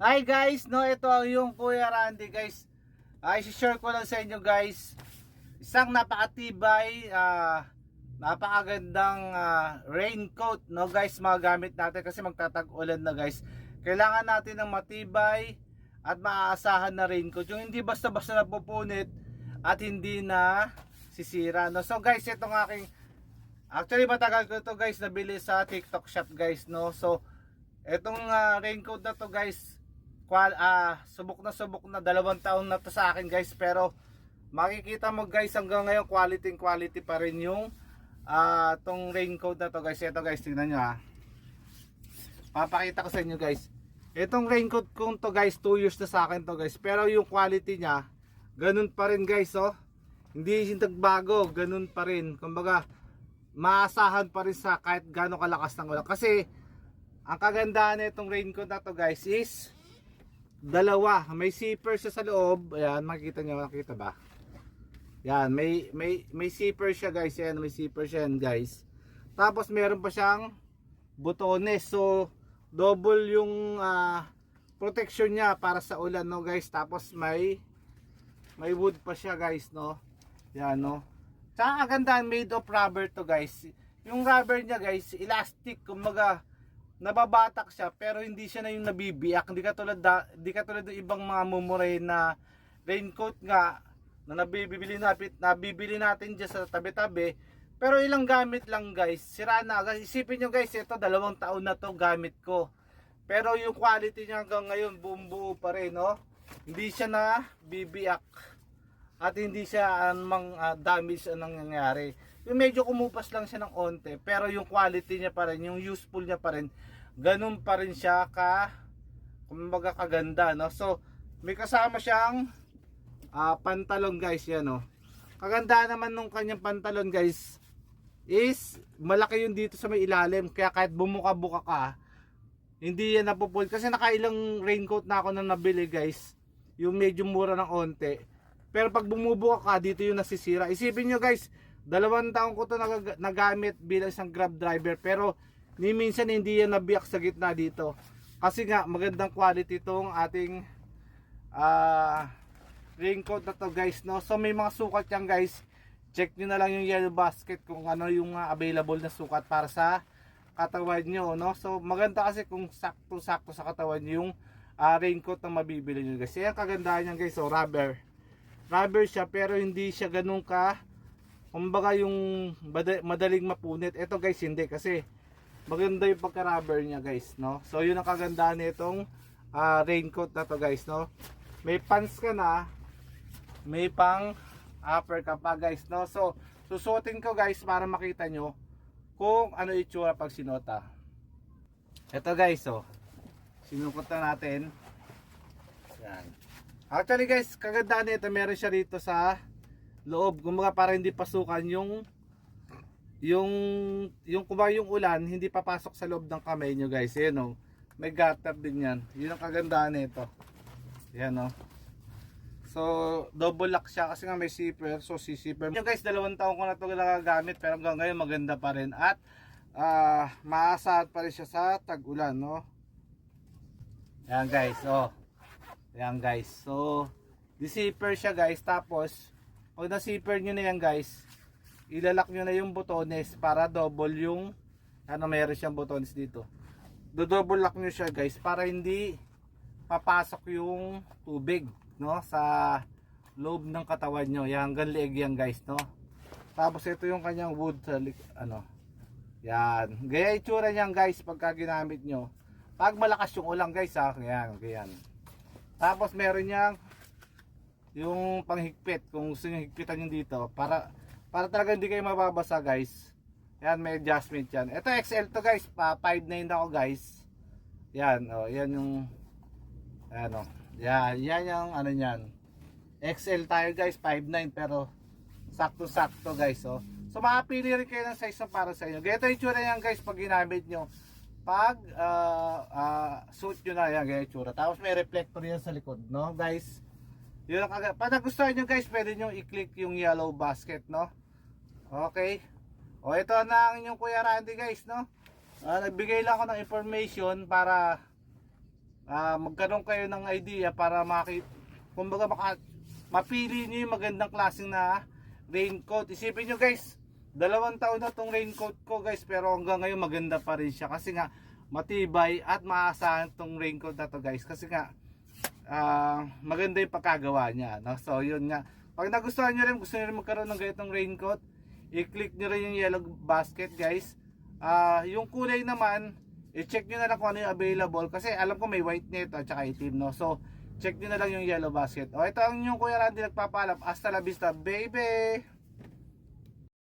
Hi guys, no, ito ang yung Kuya Randy guys. Ay, share ko lang sa inyo guys. Isang napakatibay, ah, napakagandang ah, raincoat, no guys, magagamit natin kasi magtatag-ulan na guys. Kailangan natin ng matibay at maaasahan na raincoat. Yung hindi basta-basta napupunit at hindi na sisira. No? So guys, itong aking Actually, matagal ko to guys nabili sa TikTok shop guys, no. So, etong ah, raincoat na to guys, kwal ah subok na subok na dalawang taon na to sa akin guys, pero makikita mo guys hanggang ngayon quality quality pa rin yung ah tong raincoat na to guys. Ito guys, tingnan nyo ah. Papakita ko sa inyo guys. Itong raincoat kong to guys, 2 years na sa akin to guys. Pero yung quality niya, ganun pa rin guys, oh. Hindi nagbago, ganun pa rin. Kumbaga, maasahan pa rin sa kahit gaano kalakas ng ulan. Kasi, ang kagandahan nitong raincoat na to guys is dalawa. May zipper siya sa loob. Ayan, makikita nyo, makikita ba? Yan, may, may, may zipper siya guys. Yan, may zipper siya yan guys. Tapos meron pa siyang butones. So, double yung ah, protection niya para sa ulan no guys. Tapos may may wood pa siya guys no. Yan no. Tsaka kagandahan made of rubber to guys. Yung rubber niya guys, elastic kumbaga nababatak siya pero hindi siya na yung nabibiyak. Hindi katulad da, hindi katulad ng ibang mga mumuray na raincoat nga na nabibili natin, nabibili natin diyan sa tabi-tabi. Pero ilang gamit lang guys, sira na. Isipin nyo guys, ito dalawang taon na to gamit ko. Pero yung quality niya hanggang ngayon, buong buo pa rin, no? Hindi siya na bibiyak. At hindi siya anumang ah, damage ang nangyayari. Yung medyo kumupas lang siya ng onte, pero yung quality niya pa rin, yung useful niya pa rin, ganun pa rin siya ka, kumbaga kaganda, no? So, may kasama siyang ah, pantalon guys, yan, no? Kaganda naman nung kanyang pantalon guys, is malaki yung dito sa may ilalim, kaya kahit bumuka-buka ka, hindi yan napupul. Kasi nakailang raincoat na ako na nabili guys, yung medyo mura ng onte. Pero pag bumubuka ka, dito yung nasisira. Isipin nyo guys, dalawang taon ko to nag- nagamit bilang isang grab driver. Pero ni minsan hindi yan nabiyak sa gitna dito. Kasi nga, magandang quality itong ating ah raincoat na to guys. No? So may mga sukat yan guys. Check nyo na lang yung yellow basket kung ano yung ah, available na sukat para sa katawan nyo. No? So maganda kasi kung sakto-sakto sa katawan yung ah, raincoat na mabibili nyo guys. Yan kagandahan niyan guys. So rubber rubber siya pero hindi siya ganun ka kumbaga yung madaling mapunit. Ito guys hindi kasi maganda yung pagka rubber niya guys no? So yun ang kagandahan nitong ah, raincoat na to guys no? May pants ka na may pang upper ka pa guys no? So susuotin ko guys para makita nyo kung ano itsura pag sinota. Ito guys oh. Sinukot na natin. Yan. Actually guys, kagandaan nito meron siya rito sa loob. Kumbaga para hindi pasukan yung yung yung kumbaga yung ulan hindi papasok sa loob ng kamay nyo guys. Yan oh. May gutter din yan. Yun ang kagandaan nito. Yan oh. So, double lock siya kasi nga may zipper. So, si zipper. Yung guys, dalawang taon ko na ito nagagamit pero hanggang ngayon maganda pa rin. At, ah, maasahan pa rin siya sa tag-ulan, no? Yan guys, oh. Yan guys. So, di-zipper siya guys. Tapos, pag na-zipper nyo na yan guys, ilalak nyo na yung botones para double yung, ano meron siyang botones dito. Do-double lock nyo siya guys para hindi papasok yung tubig, no? Sa loob ng katawan nyo. Yan, hanggang leeg yan guys, no? Tapos ito yung kanyang wood sa ano. Yan. Gaya itsura niyan guys pagka ginamit nyo. Pag malakas yung ulang guys ha. Yan, ganyan. Tapos meron niyang yung panghigpit kung gusto niyo higpitan yung dito para para talaga hindi kayo mababasa guys. Yan may adjustment yan. Ito XL to guys, pa 5.9 ako guys. Yan oh, yan yung ano. Yan, yan yung ano niyan. XL tayo guys, 5.9 pero sakto-sakto guys oh. So makapili rin kayo ng size na para sa inyo. Ganito yung tsura yan guys pag ginamit nyo pag ah, ah, suit nyo na yan, ganyan yung tsura. Tapos may reflector yan sa likod, no guys? Yun ang kaga- Pag nagustuhan nyo guys, pwede nyo i-click yung yellow basket, no? Okay. O ito na ang inyong Kuya Randy guys, no? Ah, nagbigay lang ako ng information para ah, magkaroon kayo ng idea para makit kumbaga maka, mapili niyo yung magandang klaseng na raincoat. Isipin nyo guys, dalawang taon na tong raincoat ko guys pero hanggang ngayon maganda pa rin siya kasi nga matibay at maasahan tong raincoat na to guys kasi nga ah, maganda yung pagkagawa niya. No? So yun nga, pag nagustuhan nyo rin, gusto nyo rin magkaroon ng ganitong raincoat, i-click nyo rin yung yellow basket guys. Ah, yung kulay naman, i-check nyo na lang kung ano yung available kasi alam ko may white nito at saka itim no. So, check nyo na lang yung yellow basket. O ito ang yung Kuya Randy nagpapaalam. Hasta la vista baby!